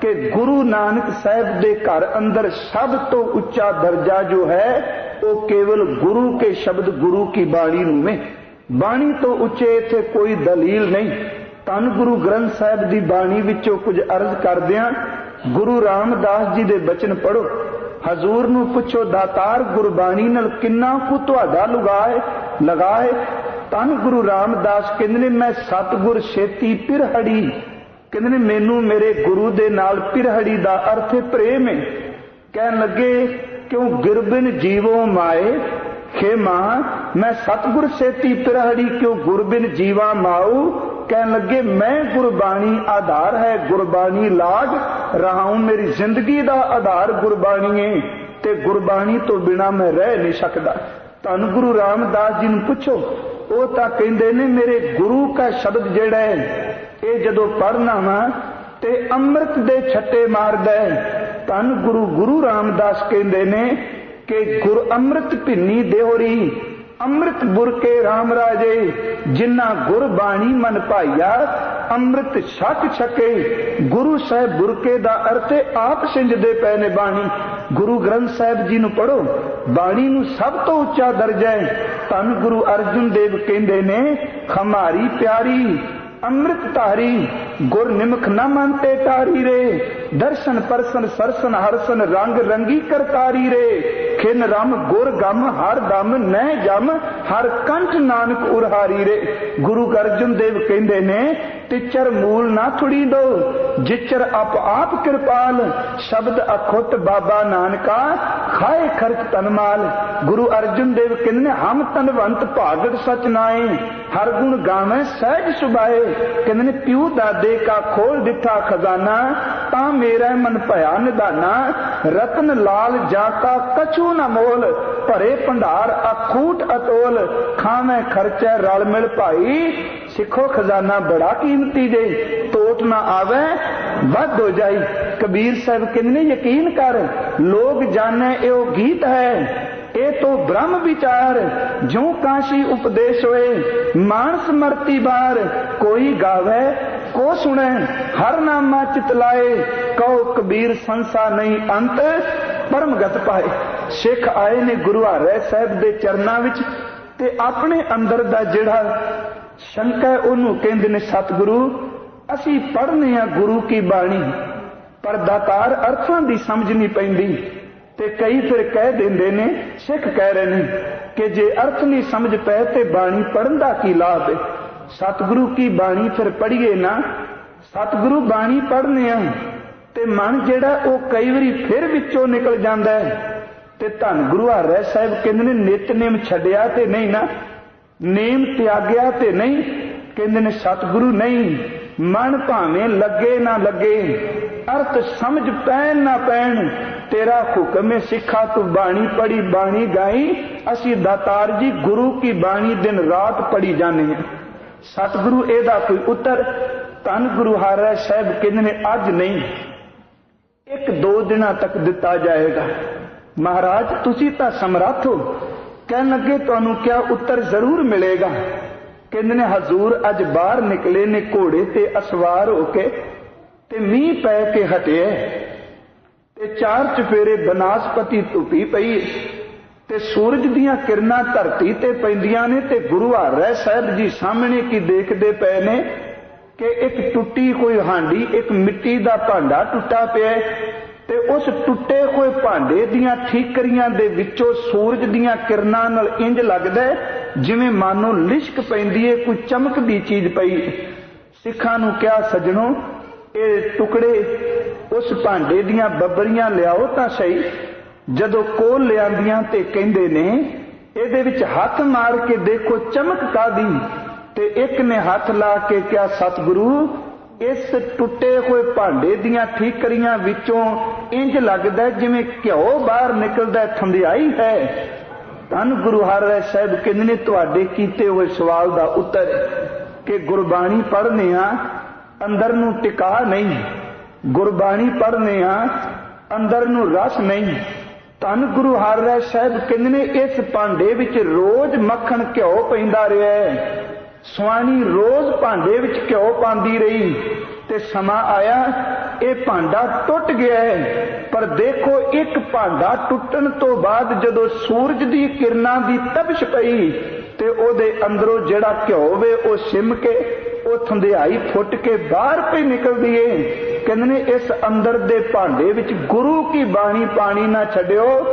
ਕਿ ਗੁਰੂ ਨਾਨਕ ਸਾਹਿਬ ਦੇ ਘਰ ਅੰਦਰ ਸਭ ਤੋਂ ਉੱਚਾ ਦਰਜਾ ਜੋ ਹੈ, ਉਹ ਕੇਵਲ ਗੁਰੂ ਕੇ ਸ਼ਬਦ ਗੁਰੂ ਕੀ ਬਾਣੀ ਨੂੰ ਹੈ ਬਾਣੀ ਤੋਂ ਉੱਚੇ ਇੱਥੇ ਕੋਈ ਦਲੀਲ ਨਹੀਂ। ਤਨ ਗੁਰੂ ਗ੍ਰੰਥ ਸਾਹਿਬ ਦੀ ਬਾਣੀ ਵਿੱਚੋਂ ਕੁਝ ਅਰਜ਼ ਕਰਦਿਆਂ ਗੁਰੂ ਰਾਮਦਾਸ ਜੀ ਦੇ ਬਚਨ ਪੜੋ ਹਜ਼ੂਰ ਨੂੰ ਪੁੱਛੋ, ਦਾਤਾਰ, ਗੁਰਬਾਣੀ ਨਾਲ ਕਿੰਨਾ ਕੁ ਤੁਹਾਡਾ ਲਗਾਏ ਲਗਾਏ ਤਨ ਗੁਰੂ ਰਾਮਦਾਸ, ਕਹਿੰਦੇ ਨੇ, ਮੈਂ ਸਤਗੁਰ ਛੇਤੀ ਪਿਰਹੜੀ। ਕਹਿੰਦੇ ਨੇ, ਮੈਨੂੰ ਮੇਰੇ ਗੁਰੂ ਦੇ ਨਾਲ ਪਿਰਹੜੀ ਦਾ ਅਰਥ ਪ੍ਰੇਮ ਹੈ। ਕਹਿਣ ਲੱਗੇ, ਕਿਉਂ ਗਿਰਬਿਨ ਜੀਵੋ ਮਾਏ? ਖੇ ਮੈਂ ਸਤਗੁਰ ਸੇਤੀ ਪਿਰਹੜੀ ਕਿਉਂ ਗੁਰਬਿਨ ਜੀਵਾ ਮਾਉ? ਕਹਿਣ ਲੱਗੇ, ਮੈਂ ਗੁਰਬਾਣੀ ਆਧਾਰ ਹੈ, ਗੁਰਬਾਣੀ ਲਾਗ ਰਹਾਉ, ਮੇਰੀ ਜ਼ਿੰਦਗੀ ਦਾ ਆਧਾਰ ਗੁਰਬਾਣੀ ਹੈ ਤੇ ਗੁਰਬਾਣੀ ਤੋਂ ਬਿਨਾ ਮੈਂ ਰਹਿ ਨਹੀਂ ਸਕਦਾ। ਧੰਨ ਗੁਰੂ ਰਾਮਦਾਸ ਜੀ ਨੂੰ ਪੁੱਛੋ ਉਹ ਤਾਂ ਕਹਿੰਦੇ ਨੇ, ਮੇਰੇ ਗੁਰੂ ਦਾ ਸ਼ਬਦ ਜਿਹੜਾ ਹੈ, ਇਹ ਜਦੋਂ ਪੜਨਾ ਵਾ ਤੇ ਅੰਮ੍ਰਿਤ ਦੇ ਛੱਟੇ ਮਾਰਦਾ ਹੈ, ਧੰਨ ਗੁਰੂ ਗੁਰੂ ਰਾਮਦਾਸ ਕਹਿੰਦੇ ਨੇ ਕਿ ਗੁਰ ਅੰਮ੍ਰਿਤ ਭਿੰਨੀ ਦੇਹਰੀ ਅੰਮ੍ਰਿਤ ਬੁਰਕੇ RAM ਰਾਜੇ ਜਿਨ੍ਹਾਂ ਗੁਰ ਬਾਣੀ ਮਨ ਭਾਈਆ, ਅੰਮ੍ਰਿਤ ਛਕ ਛਕੇ, ਗੁਰੂ ਸਾਹਿਬ ਬੁਰਕੇ ਦਾ ਅਰਥ ਆਪ ਸਿੰਜਦੇ ਪਏ ਨੇ ਬਾਣੀ। ਗੁਰੂ ਗ੍ਰੰਥ ਸਾਹਿਬ ਜੀ ਨੂੰ ਪੜੋ ਬਾਣੀ ਨੂੰ ਸਭ ਤੋਂ ਉੱਚਾ ਦਰਜਾ ਹੈ। ਧੰਨ ਗੁਰੂ ਅਰਜਨ ਦੇਵ ਕਹਿੰਦੇ ਨੇ ਖਮਾਰੀ ਪਿਆਰੀ ਅੰਮ੍ਰਿਤ ਧਾਰੀ ਗੁਰ ਨਿਮਖ ਨਾ ਮੰਤੇ ਟਾਰੀ ਰੇ। ਦਰਸ਼ਨ ਪਰਸਨ ਸਰਸਨ ਹਰਸਨ ਰੰਗ ਰੰਗੀ ਕਰਤਾਰੀ ਰੇ। ਖਿਨ ਰਮ ਗੁਰ ਗਮ, ਹਰ ਦਮ ਨਹਿ ਜਮ, ਹਰ ਕੰਠ ਨਾਨਕ ਉਰਹਾਰੀ ਰੇ। ਗੁਰੂ ਅਰਜਨ ਦੇਵ ਕਹਿੰਦੇ ਨੇ ਤਿਚਰ ਮੂਲ ਨਾ ਥੁੜੀ ਦੋ, ਜਿਚਰ ਆਪ ਆਪ ਕਿਰਪਾਲ, ਸ਼ਬਦ ਅਖੁੱਟ ਬਾਬਾ ਨਾਨਕਾ, ਖਾਏ ਖਰਚ ਤਨਮਾਲ ਗੁਰੂ ਅਰਜਨ ਦੇਵ ਕਹਿੰਦੇ ਹਮ ਤਨਵੰਤ ਭਾਗਤ ਸਚ ਨਾਏ ਹਰ ਗੁਣ ਗਾਵੇਂ ਸਹਿਜ ਸੁਭਾਏ। ਕਹਿੰਦੇ ਨੇ ਪਿਉ ਦਾਦੇ ਕਾ ਖੋਲ ਦਿੱਤਾ ਖਜ਼ਾਨਾ, ਤਾਂ ਮੇਰਾ ਮਨ ਭਇਆ ਨਿਦਾਨਾ ਰਤਨ ਲਾਲ ਜਾ ਕਾ ਕਛੂ ਨ ਮੋਲ। ਭਰੇ ਭੰਡਾਰ, ਅਖੂਟ, ਅਤੋਲ ਖਾਵੇਂ ਖਰਚੈ, ਰਲ ਮਿਲ ਭਾਈ। ਸਿੱਖੋ ਖਜ਼ਾਨਾ ਬੜਾ ਕੀਮਤੀ ਜੇ ਟੋਟ ਨਾ ਆਵੇ, ਵੱਧ ਹੋ ਜਾਈ। ਕਬੀਰ ਸਾਹਿਬ ਕਹਿੰਦੇ ਯਕੀਨ ਕਰ, ਲੋਕ ਜਾਣੇ ਇਹੋ ਗੀਤ ਹੈ। ਇਹ ਤੋਂ ਬ੍ਰਹਮ ਵਿਚਾਰ ਜੋ ਕਾਸ਼ੀ ਉਪਦੇਸ਼ ਹੋਏ। ਮਾਨਸ ਮਰਤੀ ਬਾਰ, ਕੋਈ ਗਾਵੇ, ਕੋ ਸੁਣੇ, ਹਰ ਨਾਮਾ ਚਿਤਲਾਏ। ਕਉ ਕਬੀਰ ਸੰਸਾ ਨਹੀਂ ਅੰਤ, ਪਰਮਗਤ ਪਾਏ। ਸਿੱਖ ਆਏ ਨੇ ਗੁਰੂ ਹਰਿ ਸਾਹਿਬ ਦੇ ਚਰਨਾਂ ਵਿੱਚ ਤੇ ਆਪਣੇ ਅੰਦਰ ਦਾ ਜਿਹੜਾ ਸ਼ੰਕਾ ਉਹਨੂੰ ਕਹਿੰਦੇ ਨੇ ਸਤਿਗੁਰੂ, ਅਸੀਂ ਪੜ੍ਹਨੇ ਆ ਗੁਰੂ ਕੀ ਬਾਣੀ, ਪਰ ਦਾਤਾਰ ਅਰਥਾਂ ਦੀ ਸਮਝ ਨਹੀਂ ਪੈਂਦੀ ਤੇ ਕਈ ਫਿਰ ਕਹਿ ਦਿੰਦੇ ਨੇ, ਸਿੱਖ ਕਹਿ ਰਹੇ ਨੇ ਕਿ ਜੇ ਅਰਥ ਨਹੀਂ ਸਮਝ ਪਏ ਤੇ ਬਾਣੀ ਪੜਨ ਦਾ ਕੀ ਲਾਭ ਹੈ? ਸਤਿਗੁਰੂ ਕੀ ਬਾਣੀ ਫਿਰ ਪੜ੍ਹੀਏ ਨਾ? ਸਤਿਗੁਰੂ ਬਾਣੀ ਪੜ੍ਹਨੇ ਆ ਤੇ ਮਨ ਜਿਹੜਾ ਉਹ ਕਈ ਵਾਰੀ ਫਿਰ ਵਿੱਚੋਂ ਨਿਕਲ ਜਾਂਦਾ ਹੈ। ਤੇ ਧੰਨ ਗੁਰੂ ਹਰਿ ਸਾਹਿਬ ਕਹਿੰਦੇ ਨੇ ਨਿਤਨੇਮ ਛੱਡਿਆ ਤੇ ਨਹੀਂ ਨਾ, ਨੇਮ ਤਿਆਗਿਆ ਤੇ ਨਹੀਂ, ਕਹਿੰਦੇ ਨੇ ਸਤਿਗੁਰੂ ਨਹੀਂ, ਮਨ ਭਾਵੇਂ ਲੱਗੇ ਨਾ ਲੱਗੇ, ਅਰਥ ਸਮਝ ਪੈਣ ਨਾ ਪੈਣ, ਤੇਰਾ ਹੁਕਮ ਹੈ ਸਿੱਖਾ ਤੂੰ ਬਾਣੀ ਪੜੀ ਬਾਣੀ ਗਾਈ, ਅਸੀਂ ਦਾਤਾਰ ਜੀ ਗੁਰੂ ਕੀ ਬਾਣੀ ਦਿਨ ਰਾਤ ਪੜੀ ਜਾਂਦੇ ਹਾਂ। ਸਤਿਗੁਰੂ ਇਹਦਾ ਕੋਈ ਉੱਤਰ, ਧੰਨ ਗੁਰੂ ਹਰਿ ਸਾਹਿਬ ਕਹਿੰਦੇ ਨੇ, ਅੱਜ ਨਹੀਂ, ਇੱਕ ਦੋ ਦਿਨਾਂ ਤੱਕ ਦਿੱਤਾ ਜਾਏਗਾ। ਮਹਾਰਾਜ, ਤੁਸੀਂ ਤਾਂ ਸਮਰੱਥ ਹੋ। ਕਹਿਣ ਲੱਗੇ, ਤੁਹਾਨੂੰ ਕਿਆ ਉੱਤਰ ਜ਼ਰੂਰ ਮਿਲੇਗਾ? ਕਹਿੰਦੇ ਨੇ, ਹਜ਼ੂਰ ਅੱਜ ਬਾਹਰ ਨਿਕਲੇ ਨੇ ਘੋੜੇ ਤੇ ਅਸਵਾਰ ਹੋ ਕੇ ਤੇ ਮੀਂਹ ਪੈ ਕੇ ਹਟਿਆ ਤੇ ਚਾਰ ਚਫੇਰੇ ਬਨਾਸਪਤੀ ਧੁੱਪੀ ਪਈ ਤੇ ਸੂਰਜ ਦੀਆਂ ਕਿਰਨਾਂ ਧਰਤੀ ਤੇ ਪੈਂਦੀਆਂ ਨੇ ਤੇ ਗੁਰੂ ਹਰਿ ਸਾਹਿਬ ਜੀ ਸਾਹਮਣੇ ਕੀ ਦੇਖਦੇ ਪਏ ਨੇ ਕਿ ਇੱਕ ਟੁੱਟੀ ਕੋਈ ਹਾਂਡੀ, ਇੱਕ ਮਿੱਟੀ ਦਾ ਭਾਂਡਾ ਟੁੱਟਾ ਪਿਆ ਤੇ ਉਸ ਟੁੱਟੇ ਹੋਏ ਭਾਂਡੇ ਦੀਆਂ ਠੀਕਰੀਆਂ ਦੇ ਵਿੱਚੋਂ ਸੂਰਜ ਦੀਆਂ ਕਿਰਨਾਂ ਨਾਲ ਇੰਜ ਲੱਗਦਾ ਜਿਵੇਂ ਮਾਨੋ ਲਿਸ਼ਕ ਪੈਂਦੀ ਏ, ਕੋਈ ਚਮਕਦੀ ਚੀਜ਼ ਪਈ। ਸਿੱਖਾਂ ਨੂੰ ਕਿਹਾ, ਸਜਣੋ, ਇਹ ਟੁਕੜੇ ਉਸ ਭਾਂਡੇ ਦੀਆਂ ਬੱਬਰੀਆਂ ਲਿਆਓ ਤਾਂ ਸਹੀ। ਜਦੋਂ ਕੋਲ ਲਿਆਂਦੀਆਂ ਤੇ ਕਹਿੰਦੇ ਨੇ, ਇਹਦੇ ਵਿੱਚ ਹੱਥ ਮਾਰ ਕੇ ਦੇਖੋ ਚਮਕ ਕਾਦੀ ਤੇ ਇੱਕ ਨੇ ਹੱਥ ਲਾ ਕੇ ਕਿਹਾ, ਸਤਿਗੁਰੂ ਇਸ ਟੁੱਟੇ ਹੋਏ ਭਾਂਡੇ ਦੀਆਂ ਠੀਕਰੀਆਂ ਵਿੱਚੋਂ ਇੰਜ ਲੱਗਦਾ ਜਿਵੇਂ ਘਿਓ ਬਾਹਰ ਨਿਕਲਦਾ ਥੰਧਿਆਈ ਹੈ। ਧੰਨ ਗੁਰੂ ਹਰਿ ਸਾਹਿਬ ਕਹਿੰਦੇ ਨੇ, ਤੁਹਾਡੇ ਕੀਤੇ ਹੋਏ ਸਵਾਲ ਦਾ ਉੱਤਰ ਕਿ ਗੁਰਬਾਣੀ ਪੜ੍ਹਨੇ ਆ, ਅੰਦਰ ਨੂੰ ਟਿਕਾ ਨਹੀਂ। ਗੁਰਬਾਣੀ ਪੜ੍ਹਨੇ ਆ, ਅੰਦਰ ਨੂੰ ਰਸ ਨਹੀਂ। ਧੰਨ ਗੁਰੂ ਹਰਿ ਸਾਹਿਬ ਕਹਿੰਦੇ ਨੇ, ਇਸ ਭਾਂਡੇ ਵਿੱਚ ਰੋਜ਼ ਮੱਖਣ ਘਿਓ ਪੈਂਦਾ ਰਿਹਾ ਹੈ। ਸੁਆਣੀ ਰੋਜ਼ ਭਾਂਡੇ ਵਿੱਚ ਘਿਓ ਪਾਉਂਦੀ ਰਹੀ ਤੇ ਸਮਾਂ ਆਇਆ, ਇਹ ਭਾਂਡਾ ਟੁੱਟ ਗਿਆ ਹੈ। ਪਰ ਦੇਖੋ, ਇੱਕ ਭਾਂਡਾ ਟੁੱਟਣ ਤੋਂ ਬਾਅਦ ਜਦੋਂ ਸੂਰਜ ਦੀ ਕਿਰਨਾਂ ਦੀ ਤਪਸ਼ ਪਈ ਤੇ ਉਹਦੇ ਅੰਦਰੋਂ ਜਿਹੜਾ ਘਿਓ ਵੇ, ਉਹ ਸਿਮ ਕੇ, ਉਹ ਥੰਧਿਆਈ ਫੁੱਟ ਕੇ ਬਾਹਰ ਪਈ ਨਿਕਲਦੀ ਏ। ਕਹਿੰਦੇ ਨੇ, ਇਸ ਅੰਦਰ ਦੇ ਭਾਂਡੇ ਵਿੱਚ ਗੁਰੂ ਕੀ ਬਾਣੀ ਪਾਣੀ ਨਾ ਛੱਡਿਓ,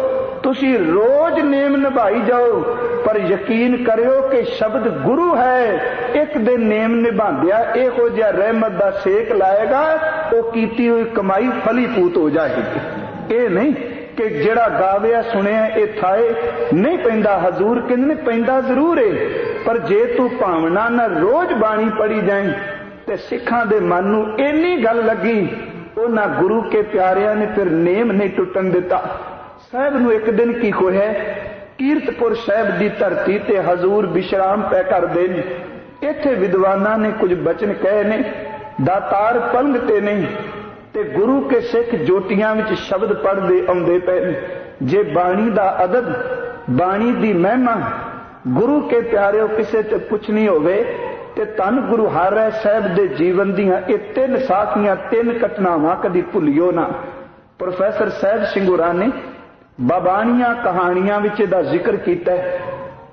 ਤੁਸੀਂ ਰੋਜ਼ ਨੇਮ ਨਿਭਾਈ ਜਾਓ। ਪਰ ਯਕੀਨ ਕਰਿਓ ਕਿ ਸ਼ਬਦ ਗੁਰੂ ਹੈ। ਇੱਕ ਦਿਨ ਨੇਮ ਨਿਭਾਉਂਦਿਆ ਇਹੋ ਜਿਹਾ ਰਹਿਮਤ ਦਾ ਸੇਕ ਲਾਏਗਾ, ਉਹ ਕੀਤੀ ਹੋਈ ਕਮਾਈ ਫਲੀਪੂਤ ਹੋ ਜਾਏਗੀ। ਇਹ ਨਹੀਂ ਕਿ ਜਿਹੜਾ ਗਾਵਿਆ ਸੁਣਿਆ ਇਹ ਥਾਏ, ਨਹੀਂ ਪੈਂਦਾ ਹਜ਼ੂਰ ਕਹਿੰਦੇ ਨੇ, ਪੈਂਦਾ ਜ਼ਰੂਰ ਏ। ਪਰ ਜੇ ਤੂੰ ਭਾਵਨਾ ਨਾਲ ਰੋਜ਼ ਬਾਣੀ ਪੜੀ ਜਾਏ ਤੇ ਸਿੱਖਾਂ ਦੇ ਮਨ ਨੂੰ ਇੰਨੀ ਗੱਲ ਲੱਗੀ, ਉਹਨਾਂ ਗੁਰੂ ਕੇ ਪਿਆਰਿਆਂ ਨੇ ਫਿਰ ਨੇਮ ਨਹੀਂ ਟੁੱਟਣ ਦਿੱਤਾ। ਸਾਹਿਬ ਨੂੰ ਇੱਕ ਦਿਨ ਕੀ ਹੋਇਆ? ਕੀਰਤਪੁਰ ਸਾਹਿਬ ਦੀ ਧਰਤੀ ਤੇ ਹਜ਼ੂਰ ਵਿਸ਼ਰਾਮ ਪੈ ਕਰਦੇ ਨੇ। ਇੱਥੇ ਵਿਦਵਾਨਾਂ ਨੇ ਕੁਝ ਬਚਨ ਕਹੇ ਨੇ, ਦਾਤਾਰ ਪਲੰਗ ਤੇ ਨਹੀਂ, ਤੇ ਗੁਰੂ ਕੇ ਸਿੱਖ ਜੋਟੀਆਂ ਵਿੱਚ ਸ਼ਬਦ ਪੜ੍ਹਦੇ ਆਉਂਦੇ ਪਏ ਨੇ। ਜੇ ਬਾਣੀ ਦਾ ਅਦਬ, ਬਾਣੀ ਦੀ ਮਹਿਮਾ, ਗੁਰੂ ਕੇ ਪਿਆਰਿਓ, ਕਿਸੇ ਤੇ ਪੁੱਛਣੀ ਹੋਵੇ, ਤੇ ਤਨ ਗੁਰੂ ਹਰਿ ਸਾਹਿਬ ਦੇ ਜੀਵਨ ਦੀਆਂ ਇਹ ਤਿੰਨ ਸਾਖੀਆਂ, ਤਿੰਨ ਘਟਨਾਵਾਂ ਕਦੀ ਭੁੱਲਿਓ ਨਾ। ਪ੍ਰੋਫੈਸਰ ਸਾਹਿਬ ਸਿੰਘੁਰਾ ਨੇ ਬਾਬਾਣੀਆਂ ਕਹਾਣੀਆਂ ਵਿੱਚ ਇਹਦਾ ਜ਼ਿਕਰ ਕੀਤਾ ਹੈ।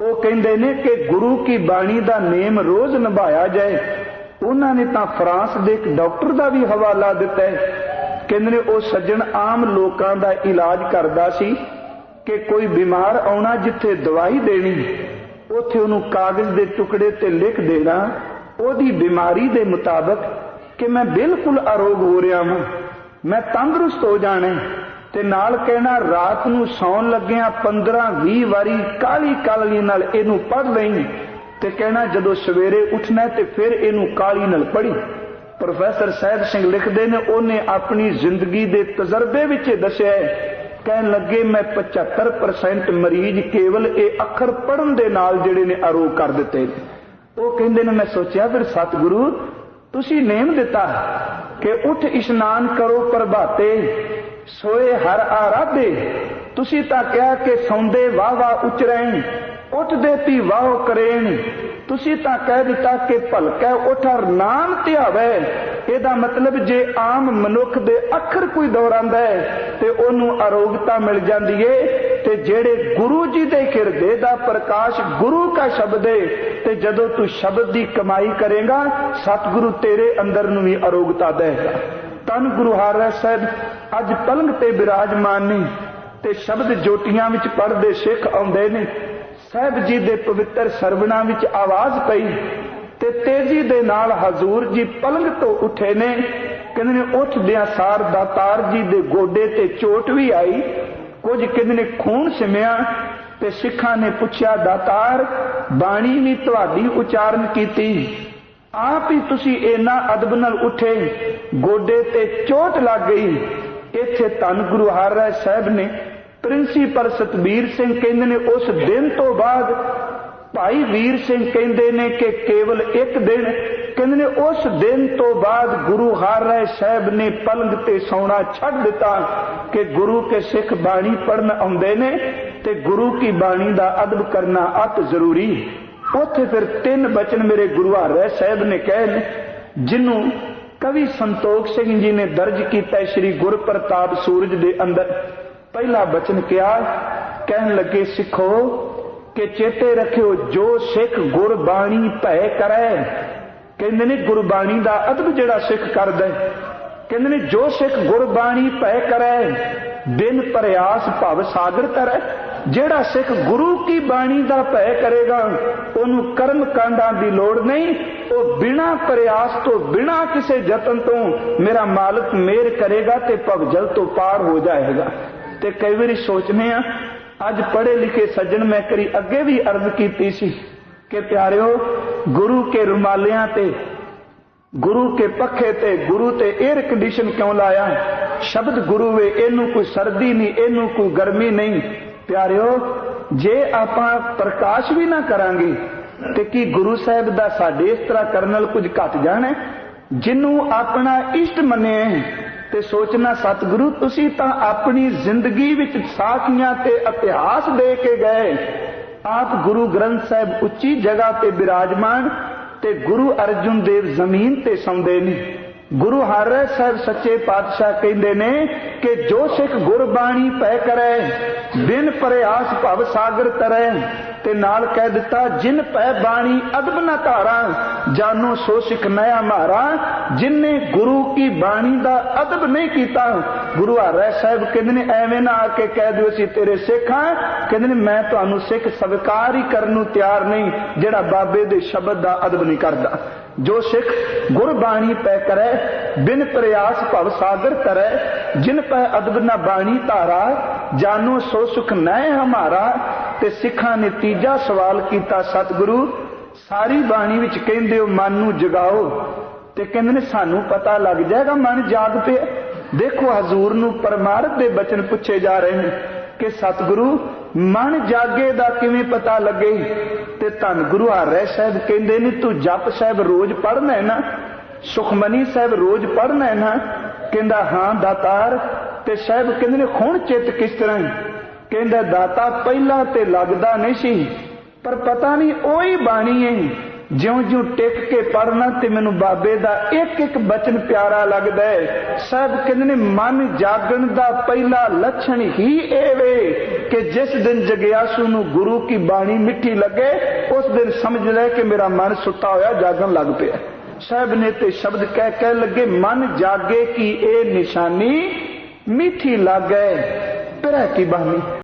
ਉਹ ਕਹਿੰਦੇ ਨੇ ਕਿ ਗੁਰੂ ਕੀ ਬਾਣੀ ਦਾ ਨੇਮ ਰੋਜ਼ ਨਿਭਾਇਆ ਜਾਏ, ਉਹਨਾਂ ਨੇ ਤਾਂ ਫਰਾਂਸ ਦੇ ਇੱਕ ਡਾਕਟਰ ਦਾ ਵੀ ਹਵਾਲਾ ਦਿੱਤਾ ਹੈ। ਕਹਿੰਦੇ ਨੇ ਉਹ ਸੱਜਣ ਆਮ ਲੋਕਾਂ ਦਾ ਇਲਾਜ ਕਰਦਾ ਸੀ ਕਿ ਕੋਈ ਬਿਮਾਰ ਆਉਣਾ ਜਿੱਥੇ ਦਵਾਈ ਦੇਣੀ, ਉੱਥੇ ਉਹਨੂੰ ਕਾਗਜ਼ ਦੇ ਟੁਕੜੇ ਤੇ ਲਿਖ ਦੇਣਾ, ਉਹਦੀ ਬਿਮਾਰੀ ਦੇ ਮੁਤਾਬਕ ਕਿ ਮੈਂ ਬਿਲਕੁਲ ਅਰੋਗ ਹੋ ਰਿਹਾ ਹਾਂ ਮੈਂ ਤੰਦਰੁਸਤ ਹੋ ਜਾਣਾ ਤੇ ਨਾਲ ਕਹਿਣਾ, ਰਾਤ ਨੂੰ ਸੌਣ ਲੱਗਿਆਂ 15 20 ਵਾਰੀ ਕਾਲੀ ਕਾਲੀ ਨਾਲ ਇਹਨੂੰ ਪੜ ਲਈ ਤੇ ਕਹਿਣਾ, ਜਦੋਂ ਸਵੇਰੇ ਉੱਠਣਾ ਤੇ ਫਿਰ ਇਹਨੂੰ ਕਾਲੀ ਨਾਲ ਪੜੀ ਪ੍ਰੋਫੈਸਰ ਸਹਿਬ ਸਿੰਘ ਲਿਖਦੇ ਨੇ, ਉਹਨੇ ਆਪਣੀ ਜ਼ਿੰਦਗੀ ਦੇ ਤਜਰਬੇ ਵਿੱਚ ਦੱਸਿਆ ਕਹਿਣ ਲੱਗੇ, ਮੈਂ 75% ਮਰੀਜ਼ ਕੇਵਲ ਇਹ ਅੱਖਰ ਪੜਨ ਦੇ ਨਾਲ ਜਿਹੜੇ ਨੇ ਆਰੋਗ ਕਰ ਦਿੱਤੇ ਉਹ ਕਹਿੰਦੇ ਨੇ, ਮੈਂ ਸੋਚਿਆ, ਫਿਰ ਸਤਿਗੁਰੂ, ਤੁਸੀਂ ਨੇਮ ਦਿੱਤਾ ਕਿ ਉੱਠ ਇਸ਼ਨਾਨ ਕਰੋ ਪ੍ਰਭਾਤੇ ਸੋਏ ਹਰ ਆਰਾਧੇ ਤੁਸੀਂ ਤਾਂ ਕਿਹਾ ਕਿ ਸੌਂਦੇ ਵਾਹ ਵਾਹ ਉਚਰੈਣ ਉੱਠਦੇ ਪੀ ਵਾਹ ਕਰੇਣ ਤੁਸੀਂ ਤਾਂ ਕਹਿ ਦਿੱਤਾ ਕਿ ਭਲਕੈ ਉਠਰ ਨਾਮ ਧਿਆਵੇ ਇਹਦਾ ਮਤਲਬ ਜੇ ਆਮ ਮਨੁੱਖ ਦੇ ਅੱਖਰ ਕੋਈ ਦੌਰਾਂਦਾ ਹੈ, ਤੇ ਉਹਨੂੰ ਅਰੋਗਤਾ ਮਿਲ ਜਾਂਦੀ ਏ, ਤੇ ਜਿਹੜੇ ਗੁਰੂ ਜੀ ਦੇ ਹਿਰਦੇ ਦਾ ਪ੍ਰਕਾਸ਼ ਗੁਰੂ ਦਾ ਸ਼ਬਦ ਏ, ਤੇ ਜਦੋਂ ਤੂੰ ਸ਼ਬਦ ਦੀ ਕਮਾਈ ਕਰੇਗਾ, ਸਤਿਗੁਰੂ ਤੇਰੇ ਅੰਦਰ ਨੂੰ ਵੀ ਅਰੋਗਤਾ ਦੇਗਾ ਤਨ ਗੁਰੂ ਹਰਿ ਸਾਹਿਬ, ਅੱਜ ਪਲੰਗ ਤੇ ਬਿਰਾਜਮਾਨ ਨੇ, ਤੇ ਸ਼ਬਦ ਜੋਟੀਆਂ ਵਿੱਚ ਪੜਦੇ ਸਿੱਖ ਆਉਂਦੇ ਨੇ। ਸਾਹਿਬ ਜੀ ਦੇ ਪਵਿੱਤਰ ਸਰਵਣਾ ਵਿੱਚ ਆਵਾਜ਼ ਪਈ ਤੇ ਤੇਜ਼ੀ ਦੇ ਨਾਲ ਹਜ਼ੂਰ ਜੀ ਪਲੰਗ ਤੋਂ ਉੱਠੇ ਨੇ। ਕਹਿੰਦੇ ਨੇ ਉੱਠਦਿਆਂ ਸਾਰ ਦਾਤਾਰ ਜੀ ਦੇ ਗੋਡੇ ਤੇ ਚੋਟ ਵੀ ਆਈ। ਕੁਝ ਕਹਿੰਦੇ ਨੇ, ਖੂਨ ਸਿਮਿਆ ਤੇ ਸਿੱਖਾਂ ਨੇ ਪੁੱਛਿਆ, ਦਾਤਾਰ, ਬਾਣੀ ਵੀ ਤੁਹਾਡੀ ਉਚਾਰਨ ਕੀਤੀ। ਆਪ ਹੀ ਤੁਸੀਂ ਇਹਨਾਂ ਅਦਬ ਨਾਲ ਉੱਠੇ, ਗੋਡੇ ਤੇ ਚੋਟ ਲੱਗ ਗਈ। ਇੱਥੇ ਧੰਨ ਗੁਰੂ ਹਰਿ ਸਾਹਿਬ ਨੇ ਪ੍ਰਿੰਸੀਪਲ ਸਤਬੀਰ ਸਿੰਘ ਕਹਿੰਦੇ ਨੇ, ਉਸ ਦਿਨ ਤੋਂ ਬਾਅਦ ਭਾਈ ਵੀਰ ਸਿੰਘ ਕਹਿੰਦੇ ਨੇ ਕਿ ਕੇਵਲ ਇੱਕ ਦਿਨ, ਕਹਿੰਦੇ ਨੇ ਉਸ ਦਿਨ ਤੋਂ ਬਾਅਦ ਗੁਰੂ ਹਰ ਹਰਿ ਸਾਹਿਬ ਨੇ ਪਲੰਗ ਤੇ ਸੌਣਾ ਛੱਡ ਦਿੱਤਾ ਕਿ ਗੁਰੂ ਕੇ ਸਿੱਖ ਬਾਣੀ ਪੜਨ ਆਉਂਦੇ ਨੇ ਤੇ ਗੁਰੂ ਕੀ ਬਾਣੀ ਦਾ ਅਦਬ ਕਰਨਾ ਅਤ ਜ਼ਰੂਰੀ ਉੱਥੇ ਫਿਰ ਤਿੰਨ ਬਚਨ ਮੇਰੇ ਗੁਰੂ ਹਰ ਹਰਿ ਸਾਹਿਬ ਨੇ ਕਹੇ ਨੇ ਜਿਹਨੂੰ ਕਵੀ ਸੰਤੋਖ ਸਿੰਘ ਜੀ ਨੇ ਦਰਜ ਕੀਤਾ ਸ੍ਰੀ ਗੁਰਪ੍ਰਤਾਪ ਸੂਰਜ ਦੇ ਅੰਦਰ। ਪਹਿਲਾ ਬਚਨ ਕਿਹਾ ਕਹਿਣ ਲੱਗੇ, ਸਿੱਖੋ ਕਿ ਚੇਤੇ ਰੱਖਿਓ, ਜੋ ਸਿੱਖ ਗੁਰਬਾਣੀ ਭੈ ਕਰੈ। ਕਹਿੰਦੇ ਨੇ ਗੁਰਬਾਣੀ ਦਾ ਅਦਬ ਜਿਹੜਾ ਸਿੱਖ ਕਰਦਾ ਕਹਿੰਦੇ ਨੇ ਜੋ ਸਿੱਖ ਗੁਰਬਾਣੀ ਭੈ ਕਰੈ ਬਿਨ ਪ੍ਰਯਾਸ ਭਵ ਸਾਗਰ ਕਰੈ ਜਿਹੜਾ ਸਿੱਖ ਗੁਰੂ ਕੀ ਬਾਣੀ ਦਾ ਭੈ ਕਰੇਗਾ, ਉਹਨੂੰ ਕਰਮ ਕਾਂਡਾਂ ਦੀ ਲੋੜ ਨਹੀਂ। ਉਹ ਬਿਨਾ ਪ੍ਰਯਾਸ ਤੋਂ, ਬਿਨਾ ਕਿਸੇ ਯਤਨ ਤੋਂ ਮੇਰਾ ਮਾਲਕ ਮੇਰ ਕਰੇਗਾ ਤੇ ਭਵਜਲ ਤੋਂ ਪਾਰ ਹੋ ਜਾਏਗਾ। ਤੇ ਕਈ ਵਾਰੀ ਸੋਚਨੇ ਆ ਅੱਜ ਪੜ੍ਹੇ ਲਿਖੇ ਸੱਜਣ ਮੈਂ ਕਰੀ ਅੱਗੇ ਵੀ ਅਰਜ਼ ਕੀਤੀ ਸੀ ਕਿ ਪਿਆਰਿਓ, ਗੁਰੂ ਕੇ ਰੁਮਾਲਿਆਂ ਤੇ, ਗੁਰੂ ਕੇ ਪੱਖੇ ਤੇ, ਗੁਰੂ ਤੇ 에ਅਰ ਕੰਡੀਸ਼ਨ ਕਿਉਂ ਲਾਇਆ? ਸ਼ਬਦ ਗੁਰੂ ਵੇ, ਇਹਨੂੰ ਕੋਈ ਸਰਦੀ ਨਹੀਂ, ਇਹਨੂੰ ਕੋਈ ਗਰਮੀ ਨਹੀਂ। ਪਿਆਰਿਓ, ਜੇ ਆਪਾਂ ਪ੍ਰਕਾਸ਼ ਵੀ ਨਾ ਕਰਾਂਗੇ, ਤੇ ਕੀ ਗੁਰੂ ਸਾਹਿਬ ਦਾ ਸਾਡੇ ਇਸ ਤਰ੍ਹਾਂ ਕਰਨ ਨਾਲ ਕੁਝ ਘਟ ਜਾਣਾ? ਜਿਹਨੂੰ ਆਪਣਾ ਇਸ਼ਟ ਮੰਨੇ ਤੇ ਸੋਚਣਾ, ਸਤਿਗੁਰੂ, ਤੁਸੀਂ ਤਾਂ ਆਪਣੀ ਜ਼ਿੰਦਗੀ ਵਿੱਚ ਸਾਖੀਆਂ ਤੇ ਇਤਿਹਾਸ ਦੇ ਕੇ ਗਏ। ਆਪ ਗੁਰੂ ਗ੍ਰੰਥ ਸਾਹਿਬ ਉੱਚੀ ਜਗ੍ਹਾ ਤੇ ਬਿਰਾਜਮਾਨ ਤੇ ਗੁਰੂ ਅਰਜੁਨ ਦੇਵ ਜ਼ਮੀਨ ਤੇ ਸੌਂਦੇ ਨੇ। ਗੁਰੂ ਹਰਿ ਸਾਹਿਬ ਸੱਚੇ ਪਾਤਸ਼ਾਹ ਕਹਿੰਦੇ ਨੇ ਕਿ ਜੋ ਸਿੱਖ ਗੁਰਬਾਣੀ ਪੈ ਕਰੇ ਬਿਨ ਪ੍ਰਯਾਸ ਭਵ ਸਾਗਰ ਤਰੈ, ਤੇ ਨਾਲ ਕਹਿ ਦਿੱਤਾ, ਜਿਨ ਪੈ ਬਾਣੀ ਅਦਬ ਨਾ ਧਾਰਾ, ਜਾਨੋ ਸੋ ਸਿੱਖ ਨਿਆ ਮਾਰਾ। ਜਿਨਨੇ ਗੁਰੂ ਕੀ ਬਾਣੀ ਦਾ ਅਦਬ ਨਹੀਂ ਕੀਤਾ, ਗੁਰੂ ਹਰਿ ਸਾਹਿਬ ਕਹਿੰਦੇ ਨੇ, ਐਵੇਂ ਨਾ ਆ ਕੇ ਕਹਿ ਦਿਓ ਅਸੀਂ ਤੇਰੇ ਸਿੱਖ ਹਾਂ। ਕਹਿੰਦੇ ਨੇ, ਮੈਂ ਤੁਹਾਨੂੰ ਸਿੱਖ ਸਵੀਕਾਰ ਹੀ ਕਰਨ ਨੂੰ ਤਿਆਰ ਨਹੀਂ, ਜਿਹੜਾ ਬਾਬੇ ਦੇ ਸ਼ਬਦ ਦਾ ਅਦਬ ਨਹੀਂ ਕਰਦਾ। ਜੋ ਸਿੱਖ ਗੁਰਬਾਣੀ ਪੈ ਕਰੈ, ਬਿਨ ਪ੍ਰਯਾਸ ਭਵ ਸਾਗਰ ਤਰੈ। ਜਿਨ ਪੈ ਅਦਬ ਨਾ ਬਾਣੀ ਧਾਰਾ, ਜਾਨੋ ਸੋ ਸੁਖ ਨੈ ਹਮਾਰਾ। ਤੇ ਸਿੱਖਾਂ ਨੇ ਤੀਜਾ ਸਵਾਲ ਕੀਤਾ, ਸਤਿਗੁਰੂ, ਸਾਰੀ ਬਾਣੀ ਵਿੱਚ ਕਹਿੰਦੇ ਹੋ, ਮਨ ਨੂੰ ਜਗਾਓ। ਤੇ ਕਹਿੰਦੇ ਨੇ, ਸਾਨੂੰ ਪਤਾ ਲੱਗ ਜਾਏਗਾ, ਮਨ ਜਾਗ ਪਿਆ। ਦੇਖੋ, ਹਜ਼ੂਰ ਨੂੰ ਪਰਮਾਰਥ ਦੇ ਬਚਨ ਪੁੱਛੇ ਜਾ ਰਹੇ ਨੇ ਕਿ ਸਤਿਗੁਰੂ, ਮਨ ਜਾਗੇ ਦਾ ਕਿਵੇਂ ਪਤਾ ਲੱਗੇ? ਤੇ ਧੰਨ ਗੁਰੂ ਹਰਿ ਸਾਹਿਬ ਕਹਿੰਦੇ ਨੇ, ਤੂੰ ਜਪ ਸਾਹਿਬ ਰੋਜ਼ ਪੜ੍ਹਨਾ ਹੈ ਨਾ? ਸੁਖਮਨੀ ਸਾਹਿਬ ਰੋਜ਼ ਪੜਨਾ ਹੈ ਨਾ? ਕਹਿੰਦਾ, ਹਾਂ, ਦਾਤਾਰ। ਤੇ ਸਾਹਿਬ ਕਹਿੰਦੇ ਨੇ ਹੁਣ ਚਿੱਤ ਕਿਸ ਤਰ੍ਹਾਂ ਕਹਿੰਦਾ, ਦਾਤਾ ਪਹਿਲਾਂ ਤੇ ਲੱਗਦਾ ਨਹੀਂ ਸੀ, ਪਰ ਪਤਾ ਨਹੀਂ ਉਹੀ ਬਾਣੀ ਹੈ। ਜਿਉਂ ਜਿਉਂ ਟਿਕ ਕੇ ਪੜਨਾ ਤੇ ਮੈਨੂੰ ਬਾਬੇ ਦਾ ਇੱਕ ਇੱਕ ਬਚਨ ਪਿਆਰਾ ਲੱਗਦਾ ਹੈ। ਸਭ ਕਹਿੰਦੇ ਨੇ, ਮਨ ਜਾਗਣ ਦਾ ਪਹਿਲਾ ਲੱਛਣ ਹੀ ਇਹ ਵੇ ਕਿ ਜਿਸ ਦਿਨ ਜਗਿਆਸੂ ਨੂੰ ਗੁਰੂ ਕੀ ਬਾਣੀ ਮਿੱਠੀ ਲੱਗੇ, ਉਸ ਦਿਨ ਸਮਝ ਲੈ ਕਿ ਮੇਰਾ ਮਨ ਸੁੱਤਾ ਹੋਇਆ, ਜਾਗਣ ਲੱਗ ਪਿਆ। ਸਾਹਿਬ ਨੇ ਤੇ ਸ਼ਬਦ ਕਹਿ ਕਹਿ ਲੱਗੇ, ਮਨ ਜਾਗੇ ਕੀ ਇਹ ਨਿਸ਼ਾਨੀ ਮਿੱਠੀ ਲੱਗੇ ਪਿਰੈ ਕੀ ਬਾਣੀ?